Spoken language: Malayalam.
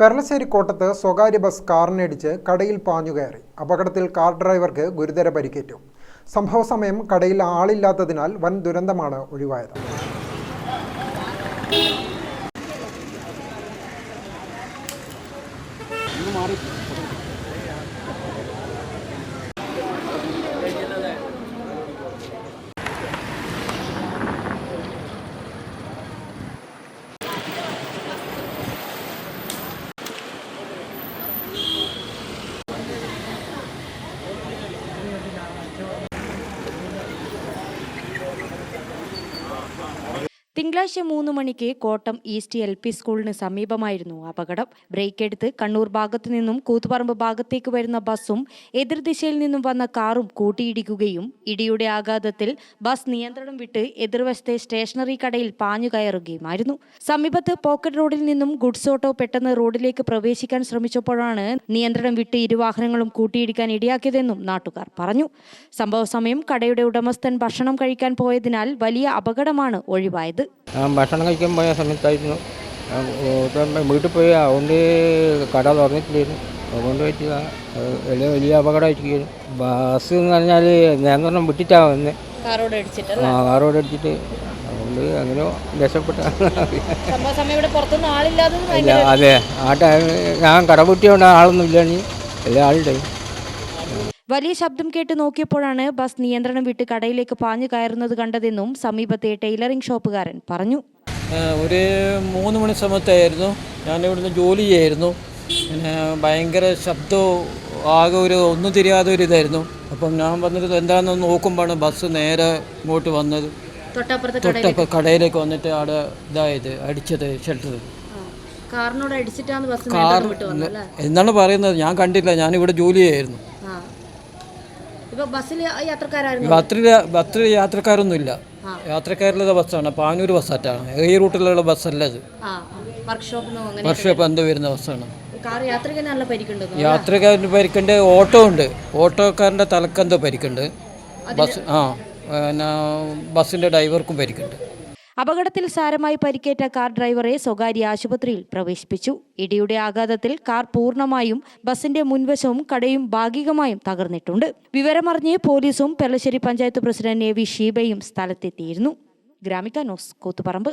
പെർളശ്ശേരി കോട്ടത്ത് സ്വകാര്യ ബസ് കാറിനടിച്ച് കടയിൽ പാഞ്ഞുകയറി അപകടത്തിൽ കാർ ഡ്രൈവർക്ക് ഗുരുതര പരിക്കേറ്റു. സംഭവ സമയം കടയിൽ ആളില്ലാത്തതിനാൽ വൻ ദുരന്തമാണ് ഒഴിവായത്. തിങ്കളാഴ്ച മൂന്ന് മണിക്ക് കോട്ടം ഈസ്റ്റ് എൽ പി സ്കൂളിന് സമീപമായിരുന്നു അപകടം. ബ്രേക്ക് എടുത്ത് കണ്ണൂർ ഭാഗത്തു നിന്നും കൂത്തുപറമ്പ് ഭാഗത്തേക്ക് വരുന്ന ബസ്സും എതിർദിശയിൽ നിന്നും വന്ന കാറും കൂട്ടിയിടിക്കുകയും ഇടിയുടെ ആഘാതത്തിൽ ബസ് നിയന്ത്രണം വിട്ട് എതിർവശത്തെ സ്റ്റേഷനറി കടയിൽ പാഞ്ഞു കയറുകയുമായിരുന്നു. സമീപത്ത് പോക്കറ്റ് റോഡിൽ നിന്നും ഗുഡ്സ് ഓട്ടോ പെട്ടെന്ന് റോഡിലേക്ക് പ്രവേശിക്കാൻ ശ്രമിച്ചപ്പോഴാണ് നിയന്ത്രണം വിട്ട് ഇരുവാഹനങ്ങളും കൂട്ടിയിടിക്കാൻ ഇടയാക്കിയതെന്നും നാട്ടുകാർ പറഞ്ഞു. സംഭവ സമയം കടയുടെ ഉടമസ്ഥൻ ഭക്ഷണം കഴിക്കാൻ പോയതിനാൽ വലിയ അപകടമാണ് ഒഴിവായത്. ഞാൻ ഭക്ഷണം കഴിക്കാൻ പോയ സമയത്തായിരുന്നു. വീട്ടിൽ പോയി അതുകൊണ്ട് കട തുറന്നിട്ടില്ലായിരുന്നു. അതുകൊണ്ട് പറ്റിയതാണ് വലിയ വലിയ അപകടമായിരിക്കും ബസ് എന്ന് പറഞ്ഞാൽ നിയന്ത്രണം വിട്ടിട്ടാണ് വന്നത് കാറോട് അടിച്ചിട്ട് ആ കാറോട് അടിച്ചിട്ട് അതുകൊണ്ട് അങ്ങനെ രക്ഷപ്പെട്ട അതെ. ആ ടൈം ഞാൻ കട പൊട്ടിയോണ്ട് ആളൊന്നും ഇല്ലാണ്ട് എല്ലാ ആളുണ്ടായി വലിയ ശബ്ദം കേട്ട് നോക്കിയപ്പോഴാണ് ബസ് നിയന്ത്രണം വിട്ട് കടയിലേക്ക് പാഞ്ഞു കയറുന്നത് കണ്ടതെന്നും സമീപത്തെ ടൈലറിംഗ് ഷോപ്പുകാരൻ പറഞ്ഞു. ഒരു മൂന്ന് മണി സമയത്തായിരുന്നു ഞാൻ ഇവിടുന്ന് ജോലി ചെയ്യായിരുന്നു. പിന്നെ ഭയങ്കര ശബ്ദവും ആകെ ഒരു ഒന്നും തിരിയാതെ ഒരു ഇതായിരുന്നു. അപ്പം ഞാൻ വന്നിട്ട് എന്താണെന്ന് നോക്കുമ്പോഴാണ് ബസ് നേരെ ഇങ്ങോട്ട് വന്നത്. തൊട്ടപ്പുറത്തെ കടയിലേക്ക്. വന്നിട്ട് അവിടെ ഇതായത് അടിച്ചത് ഷെൽട്ടർ. കാറിനോട് അടിച്ചിട്ടാണ് ബസ് കാർ എന്നാണ് പറയുന്നത്? ഞാൻ കണ്ടില്ല. ഞാനിവിടെ ജോലി ചെയ്യായിരുന്നു. ബസ്സിൽ യാത്രക്കാരായിരുന്നു? ബസ്സിൽ ബസ്സിൽ യാത്രക്കാരൊന്നുമില്ല. യാത്രക്കാരുള്ള ബസ്സാണ്. പാനൂർ ബസ്സാറ്റാണ് ഈ റൂട്ടിലുള്ള ബസ്സല്ല ഇത്. വർക്ക്ഷോപ്പ് എന്തോ വരുന്ന ബസ്സാണ്. യാത്രക്കാരന് പരിക്കുണ്ട് ഓട്ടോ ഉണ്ട്. ഓട്ടോക്കാരന്റെ തലക്കെന്തോ പരിക്കുണ്ട്. ബസ് ആ. പിന്നെ ബസ്സിന്റെ ഡ്രൈവർക്കും പരിക്കുണ്ട്. അപകടത്തിൽ സാരമായി പരിക്കേറ്റ കാർ ഡ്രൈവറെ സ്വകാര്യ ആശുപത്രിയിൽ പ്രവേശിപ്പിച്ചു. ഇടിയുടെ ആഘാതത്തിൽ കാർ പൂർണമായും ബസിന്റെ മുൻവശവും കടയും ഭാഗികമായും തകർന്നിട്ടുണ്ട്. വിവരമറിഞ്ഞ് പോലീസും Perlassery panchayat president A V ഷീബയും സ്ഥലത്തെത്തിയിരുന്നു. Gramika news Koothuparamba.